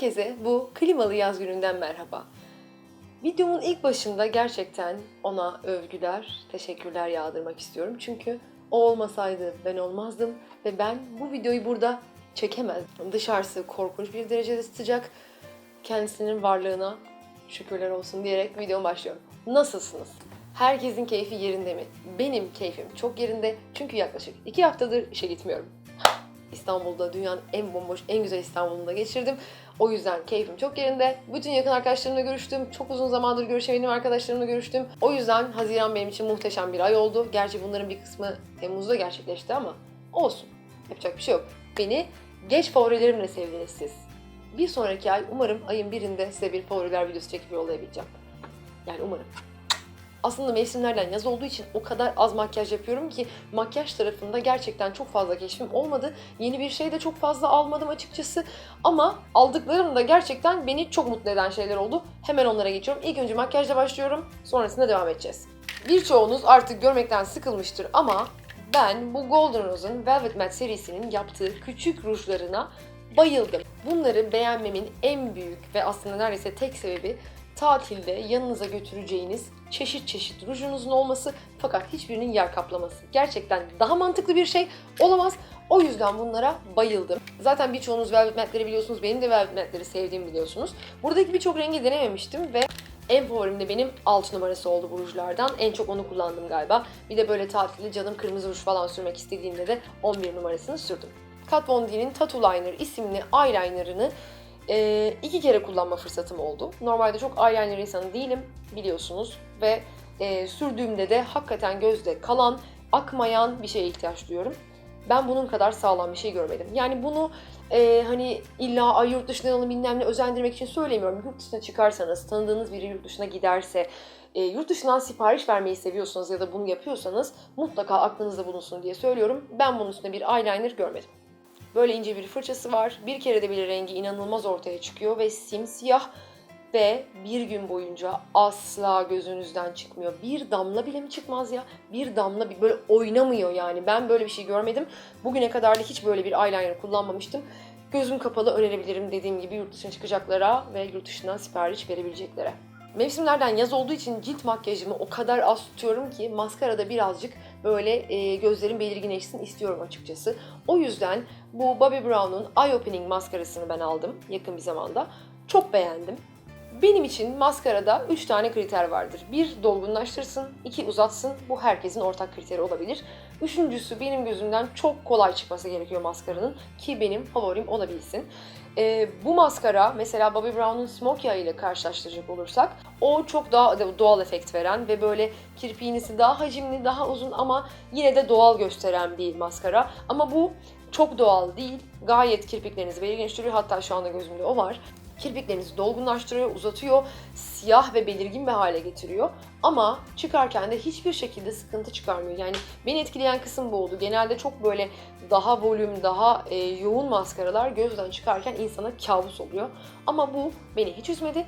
Herkese bu klimalı yaz gününden merhaba. Videomun ilk başında gerçekten ona övgüler, teşekkürler yağdırmak istiyorum. Çünkü o olmasaydı ben olmazdım ve ben bu videoyu burada çekemezdim. Dışarısı korkunç bir derecede sıcak. Kendisinin varlığına şükürler olsun diyerek videom başlıyorum. Nasılsınız? Herkesin keyfi yerinde mi? Benim keyfim çok yerinde çünkü yaklaşık iki haftadır işe gitmiyorum. İstanbul'da dünyanın en bomboş, en güzel İstanbul'unda geçirdim. O yüzden keyfim çok yerinde. Bütün yakın arkadaşlarımla görüştüm. Çok uzun zamandır görüşemediğim arkadaşlarımla görüştüm. O yüzden Haziran benim için muhteşem bir ay oldu. Gerçi bunların bir kısmı Temmuz'da gerçekleşti ama olsun. Yapacak bir şey yok. Beni geç favorilerimle sevdiniz siz. Bir sonraki ay umarım ayın birinde size bir favoriler videosu çekip yollayabileceğim. Yani umarım. Aslında mevsimlerden yaz olduğu için o kadar az makyaj yapıyorum ki makyaj tarafında gerçekten çok fazla keşfim olmadı. Yeni bir şey de çok fazla almadım açıkçası. Ama aldıklarım da gerçekten beni çok mutlu eden şeyler oldu. Hemen onlara geçiyorum. İlk önce makyajla başlıyorum. Sonrasında devam edeceğiz. Birçoğunuz artık görmekten sıkılmıştır ama ben bu Golden Rose'un Velvet Matte serisinin yaptığı küçük rujlarına bayıldım. Bunları beğenmemin en büyük ve aslında neredeyse tek sebebi tatilde yanınıza götüreceğiniz çeşit çeşit rujunuzun olması fakat hiçbirinin yer kaplaması. Gerçekten daha mantıklı bir şey olamaz. O yüzden bunlara bayıldım. Zaten birçoğunuz Velvet Matte'leri biliyorsunuz. Benim de Velvet Matte'leri sevdiğimi biliyorsunuz. Buradaki birçok rengi denememiştim ve en favorim de benim 6 numarası oldu bu rujlardan. En çok onu kullandım galiba. Bir de böyle tatilde canım kırmızı ruj falan sürmek istediğimde de 11 numarasını sürdüm. Kat Von D'nin Tattoo Liner isimli eyelinerını e, iki kere kullanma fırsatım oldu. Normalde çok eyeliner insanı değilim biliyorsunuz ve e, sürdüğümde de hakikaten gözde kalan, akmayan bir şeye ihtiyaç duyuyorum. Ben bunun kadar sağlam bir şey görmedim. Yani bunu e, hani illa ay yurt dışından alın bilmem ne özendirmek için söylemiyorum. Yurt dışına çıkarsanız, tanıdığınız biri yurt dışına giderse, e, yurt dışından sipariş vermeyi seviyorsanız ya da bunu yapıyorsanız mutlaka aklınızda bulunsun diye söylüyorum. Ben bunun üstünde bir eyeliner görmedim. Böyle ince bir fırçası var. Bir kere de bile rengi inanılmaz ortaya çıkıyor ve simsiyah ve bir gün boyunca asla gözünüzden çıkmıyor. Bir damla bile mi çıkmaz ya? Bir damla bir böyle oynamıyor yani. Ben böyle bir şey görmedim. Bugüne kadar da hiç böyle bir eyeliner kullanmamıştım. Gözüm kapalı önerebilirim dediğim gibi yurt dışına çıkacaklara ve yurt dışından sipariş verebileceklere. Mevsimlerden yaz olduğu için cilt makyajımı o kadar az tutuyorum ki maskarada birazcık böyle e, gözlerim belirginleşsin istiyorum açıkçası. O yüzden bu Bobbi Brown'un Eye Opening maskarasını ben aldım yakın bir zamanda. Çok beğendim. Benim için maskarada 3 tane kriter vardır. Bir dolgunlaştırsın, iki uzatsın. Bu herkesin ortak kriteri olabilir. Üçüncüsü benim gözümden çok kolay çıkması gerekiyor maskaranın ki benim favorim olabilsin. Ee, bu maskara mesela Bobbi Brown'un Smoky Eye ile karşılaştıracak olursak o çok daha doğal efekt veren ve böyle kirpiğinizi daha hacimli, daha uzun ama yine de doğal gösteren bir maskara. Ama bu çok doğal değil. Gayet kirpiklerinizi belirginleştiriyor. Hatta şu anda gözümde o var. Kirpiklerinizi dolgunlaştırıyor, uzatıyor, siyah ve belirgin bir hale getiriyor. Ama çıkarken de hiçbir şekilde sıkıntı çıkarmıyor. Yani beni etkileyen kısım bu oldu. Genelde çok böyle daha volüm, daha e, yoğun maskaralar gözden çıkarken insana kabus oluyor. Ama bu beni hiç üzmedi.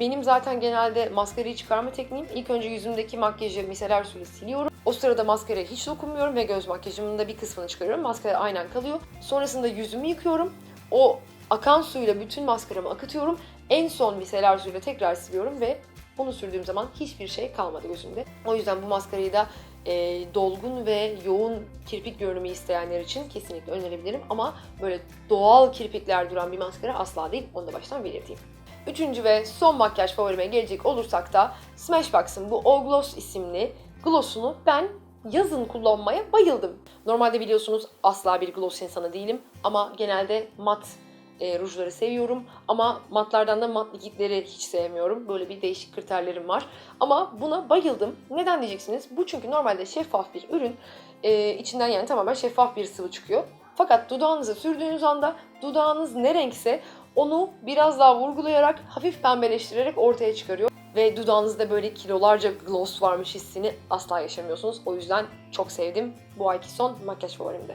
Benim zaten genelde maskarayı çıkarma tekniğim ilk önce yüzümdeki makyajı miseler suyla siliyorum. O sırada maskaraya hiç dokunmuyorum ve göz makyajımın da bir kısmını çıkarıyorum. Maskara aynen kalıyor. Sonrasında yüzümü yıkıyorum. O akan suyla bütün maskaramı akıtıyorum. En son miseler suyla tekrar siliyorum ve bunu sürdüğüm zaman hiçbir şey kalmadı gözümde. O yüzden bu maskarayı da e, dolgun ve yoğun kirpik görünümü isteyenler için kesinlikle önerebilirim. Ama böyle doğal kirpikler duran bir maskara asla değil. Onu da baştan belirteyim. Üçüncü ve son makyaj favorime gelecek olursak da Smashbox'ın bu O Gloss isimli gloss'unu ben yazın kullanmaya bayıldım. Normalde biliyorsunuz asla bir gloss insanı değilim ama genelde mat e, rujları seviyorum ama matlardan da mat likitleri hiç sevmiyorum. Böyle bir değişik kriterlerim var. Ama buna bayıldım. Neden diyeceksiniz? Bu çünkü normalde şeffaf bir ürün. E, içinden yani tamamen şeffaf bir sıvı çıkıyor. Fakat dudağınıza sürdüğünüz anda dudağınız ne renkse onu biraz daha vurgulayarak, hafif pembeleştirerek ortaya çıkarıyor. Ve dudağınızda böyle kilolarca gloss varmış hissini asla yaşamıyorsunuz. O yüzden çok sevdim. Bu ayki son makyaj favorimde.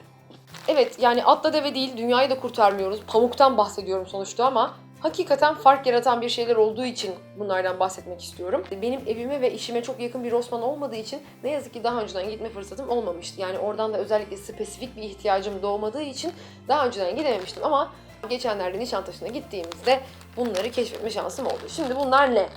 Evet yani atla deve değil dünyayı da kurtarmıyoruz. Pamuktan bahsediyorum sonuçta ama hakikaten fark yaratan bir şeyler olduğu için bunlardan bahsetmek istiyorum. Benim evime ve işime çok yakın bir Rossmann olmadığı için ne yazık ki daha önceden gitme fırsatım olmamıştı. Yani oradan da özellikle spesifik bir ihtiyacım doğmadığı için daha önceden gidememiştim ama geçenlerde Nişantaşı'na gittiğimizde bunları keşfetme şansım oldu. Şimdi bunlar ne?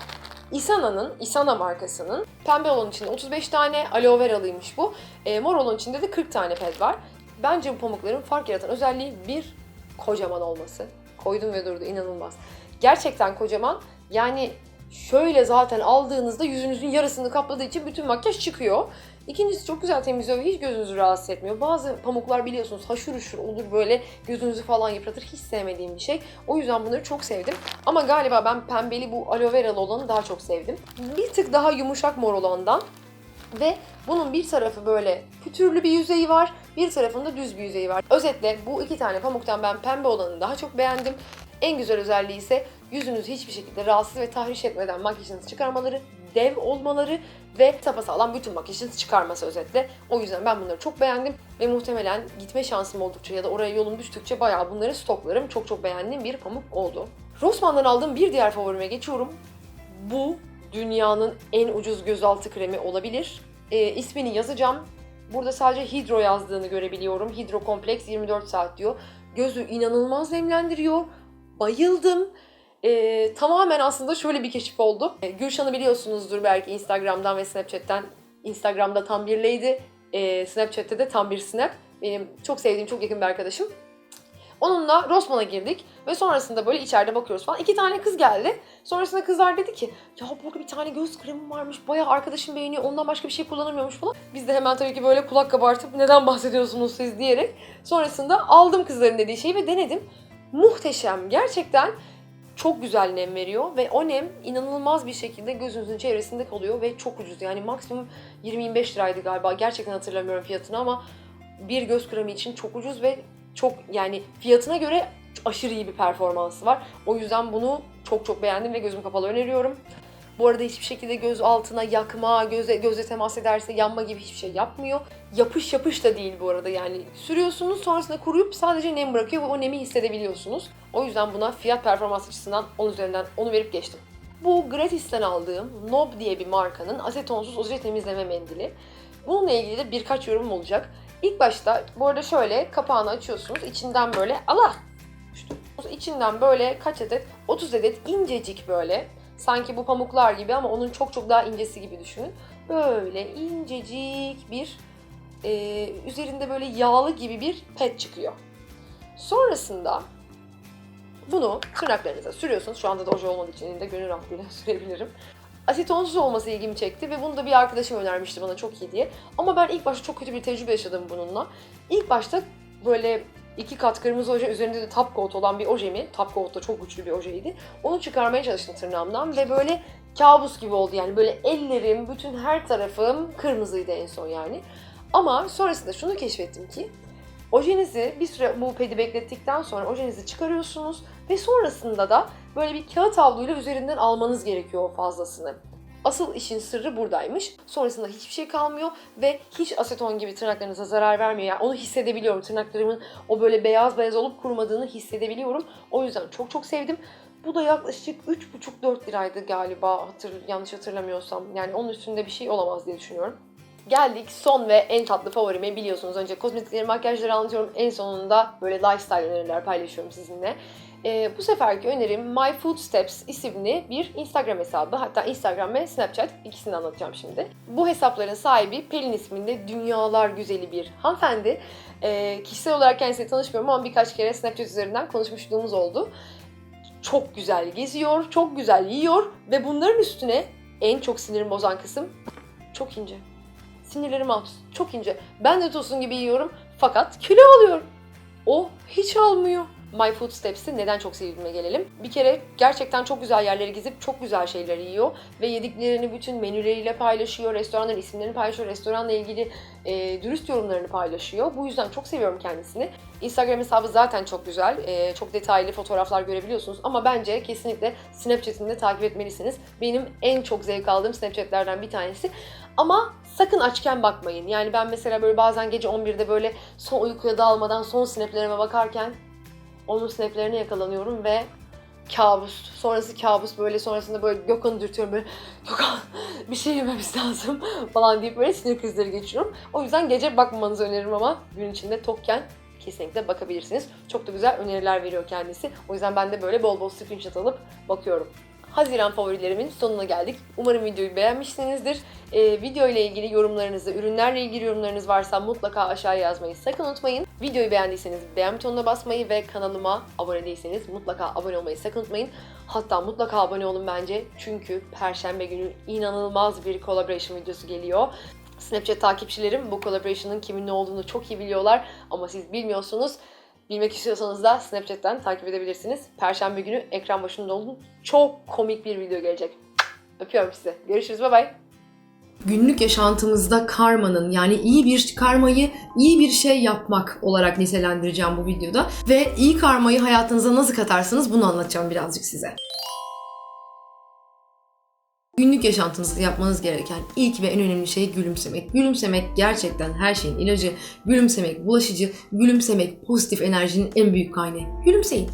Isana'nın, Isana markasının pembe olan içinde 35 tane aloe veralıymış bu. E, mor olan içinde de 40 tane ped var. Bence bu pamukların fark yaratan özelliği bir kocaman olması. Koydum ve durdu inanılmaz. Gerçekten kocaman. Yani şöyle zaten aldığınızda yüzünüzün yarısını kapladığı için bütün makyaj çıkıyor. İkincisi çok güzel temizliyor ve hiç gözünüzü rahatsız etmiyor. Bazı pamuklar biliyorsunuz haşır uşur olur böyle gözünüzü falan yıpratır. Hiç sevmediğim bir şey. O yüzden bunları çok sevdim. Ama galiba ben pembeli bu aloe veralı olanı daha çok sevdim. Bir tık daha yumuşak mor olandan ve bunun bir tarafı böyle pütürlü bir yüzeyi var, bir tarafında düz bir yüzeyi var. Özetle bu iki tane pamuktan ben pembe olanı daha çok beğendim. En güzel özelliği ise yüzünüzü hiçbir şekilde rahatsız ve tahriş etmeden makyajınızı çıkarmaları, dev olmaları ve sapasağlam bütün makyajınızı çıkarması özetle. O yüzden ben bunları çok beğendim ve muhtemelen gitme şansım oldukça ya da oraya yolum düştükçe bayağı bunları stoklarım. Çok çok beğendiğim bir pamuk oldu. Rossmann'dan aldığım bir diğer favorime geçiyorum. Bu dünyanın en ucuz gözaltı kremi olabilir. E, ismini yazacağım. Burada sadece Hydro yazdığını görebiliyorum. Hydro Kompleks 24 saat diyor. Gözü inanılmaz nemlendiriyor. Bayıldım. E, tamamen aslında şöyle bir keşif oldu. E, Gülşan'ı biliyorsunuzdur belki Instagram'dan ve Snapchat'ten. Instagram'da tam bir lady, e, Snapchat'te de tam bir snap. Benim çok sevdiğim, çok yakın bir arkadaşım. Onunla Rossmann'a girdik ve sonrasında böyle içeride bakıyoruz falan. İki tane kız geldi. Sonrasında kızlar dedi ki ya burada bir tane göz kremi varmış. Bayağı arkadaşım beğeniyor. Ondan başka bir şey kullanamıyormuş falan. Biz de hemen tabii ki böyle kulak kabartıp neden bahsediyorsunuz siz diyerek. Sonrasında aldım kızların dediği şeyi ve denedim. Muhteşem. Gerçekten çok güzel nem veriyor ve o nem inanılmaz bir şekilde gözünüzün çevresinde kalıyor ve çok ucuz. Yani maksimum 20-25 liraydı galiba. Gerçekten hatırlamıyorum fiyatını ama bir göz kremi için çok ucuz ve çok yani fiyatına göre aşırı iyi bir performansı var. O yüzden bunu çok çok beğendim ve gözüm kapalı öneriyorum. Bu arada hiçbir şekilde göz altına yakma, göze, göze temas ederse yanma gibi hiçbir şey yapmıyor. Yapış yapış da değil bu arada yani. Sürüyorsunuz sonrasında kuruyup sadece nem bırakıyor ve o nemi hissedebiliyorsunuz. O yüzden buna fiyat performans açısından 10 üzerinden 10'u verip geçtim. Bu Gratis'ten aldığım Nob diye bir markanın asetonsuz oje temizleme mendili. Bununla ilgili de birkaç yorum olacak. İlk başta bu arada şöyle kapağını açıyorsunuz. içinden böyle Allah. İçinden böyle kaç adet? 30 adet incecik böyle. Sanki bu pamuklar gibi ama onun çok çok daha incesi gibi düşünün. Böyle incecik bir e, üzerinde böyle yağlı gibi bir pet çıkıyor. Sonrasında bunu tırnaklarınıza sürüyorsunuz. Şu anda da oje olmadığı için de gönül rahatlığıyla sürebilirim. Asetonsuz olması ilgimi çekti ve bunu da bir arkadaşım önermişti bana çok iyi diye. Ama ben ilk başta çok kötü bir tecrübe yaşadım bununla. İlk başta böyle iki kat kırmızı oje üzerinde de top coat olan bir ojemi, top coat da çok güçlü bir ojeydi. Onu çıkarmaya çalıştım tırnağımdan ve böyle kabus gibi oldu yani böyle ellerim, bütün her tarafım kırmızıydı en son yani. Ama sonrasında şunu keşfettim ki ojenizi bir süre bu pedi beklettikten sonra ojenizi çıkarıyorsunuz ve sonrasında da böyle bir kağıt havluyla üzerinden almanız gerekiyor o fazlasını. Asıl işin sırrı buradaymış. Sonrasında hiçbir şey kalmıyor ve hiç aseton gibi tırnaklarınıza zarar vermiyor. Yani onu hissedebiliyorum. Tırnaklarımın o böyle beyaz beyaz olup kurumadığını hissedebiliyorum. O yüzden çok çok sevdim. Bu da yaklaşık 3,5-4 liraydı galiba hatır, yanlış hatırlamıyorsam. Yani onun üstünde bir şey olamaz diye düşünüyorum. Geldik son ve en tatlı favorime biliyorsunuz önce kozmetikleri, makyajları anlatıyorum. En sonunda böyle lifestyle öneriler paylaşıyorum sizinle. Ee, bu seferki önerim My Food Steps isimli bir Instagram hesabı. Hatta Instagram ve Snapchat ikisini anlatacağım şimdi. Bu hesapların sahibi Pelin isminde dünyalar güzeli bir hanımefendi. Ee, kişisel olarak kendisiyle tanışmıyorum ama birkaç kere Snapchat üzerinden konuşmuşluğumuz oldu. Çok güzel geziyor, çok güzel yiyor ve bunların üstüne en çok sinirim bozan kısım çok ince. Sinirlerim alt çok ince. Ben de tosun gibi yiyorum fakat kilo alıyorum. O hiç almıyor. My Food Steps'i neden çok sevdiğime gelelim. Bir kere gerçekten çok güzel yerleri gezip çok güzel şeyler yiyor ve yediklerini bütün menüleriyle paylaşıyor, restoranların isimlerini paylaşıyor, restoranla ilgili e, dürüst yorumlarını paylaşıyor. Bu yüzden çok seviyorum kendisini. Instagram hesabı zaten çok güzel, e, çok detaylı fotoğraflar görebiliyorsunuz ama bence kesinlikle Snapchat'ini de takip etmelisiniz. Benim en çok zevk aldığım Snapchat'lerden bir tanesi. Ama sakın açken bakmayın. Yani ben mesela böyle bazen gece 11'de böyle son uykuya dalmadan son snaplerime bakarken onun snaplerine yakalanıyorum ve kabus. Sonrası kabus böyle sonrasında böyle Gökhan'ı dürtüyorum böyle Gökhan bir şey yememiz lazım falan deyip böyle sinir krizleri geçiriyorum. O yüzden gece bakmamanızı öneririm ama gün içinde tokken kesinlikle bakabilirsiniz. Çok da güzel öneriler veriyor kendisi. O yüzden ben de böyle bol bol screenshot alıp bakıyorum. Haziran favorilerimin sonuna geldik. Umarım videoyu beğenmişsinizdir. Ee, video ile ilgili yorumlarınızı, ürünlerle ilgili yorumlarınız varsa mutlaka aşağıya yazmayı sakın unutmayın. Videoyu beğendiyseniz beğen butonuna basmayı ve kanalıma abone değilseniz mutlaka abone olmayı sakın unutmayın. Hatta mutlaka abone olun bence. Çünkü Perşembe günü inanılmaz bir collaboration videosu geliyor. Snapchat takipçilerim bu collaboration'ın kimin ne olduğunu çok iyi biliyorlar ama siz bilmiyorsunuz. Bilmek istiyorsanız da Snapchat'ten takip edebilirsiniz. Perşembe günü ekran başında olun. Çok komik bir video gelecek. Öpüyorum sizi. Görüşürüz. Bay bay. Günlük yaşantımızda karmanın yani iyi bir karmayı iyi bir şey yapmak olarak nitelendireceğim bu videoda. Ve iyi karmayı hayatınıza nasıl katarsınız bunu anlatacağım birazcık size. Günlük yaşantınızda yapmanız gereken ilk ve en önemli şey gülümsemek. Gülümsemek gerçekten her şeyin ilacı. Gülümsemek bulaşıcı. Gülümsemek pozitif enerjinin en büyük kaynağı. Gülümseyin.